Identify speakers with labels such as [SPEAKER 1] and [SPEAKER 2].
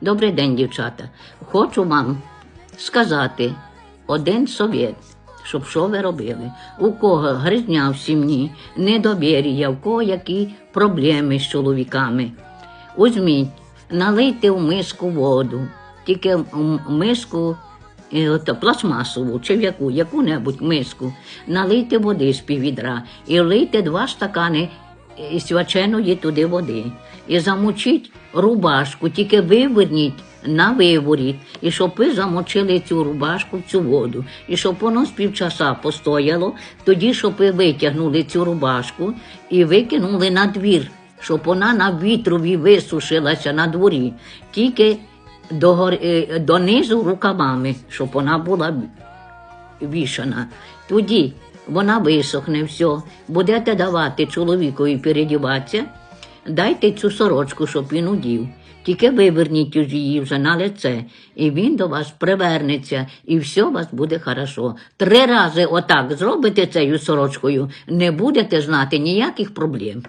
[SPEAKER 1] Добрий день, дівчата. Хочу вам сказати один совет, щоб що ви робили. У кого гризня в сім'ї, недовір'я, в кого які проблеми з чоловіками. Узьміть, налийте в миску воду, тільки в миску е, от, пластмасову чи в яку, яку-небудь миску, налийте води з піввідра і влийте два стакани е, свяченої туди води. І замочіть рубашку, тільки виверніть на виворіт, і щоб ви замочили цю рубашку в цю воду. І щоб воно з півчаса постояло, тоді, щоб ви витягнули цю рубашку і викинули на двір, щоб вона на вітрові висушилася на дворі. Тільки до, гор- е, донизу рукавами, щоб вона була вішана. Тоді вона висохне все, будете давати чоловікові передіватися, дайте цю сорочку, щоб він удів. Тільки виверніть її вже на лице, і він до вас привернеться, і все у вас буде хорошо. Три рази отак зробите цією сорочкою, не будете знати ніяких проблем.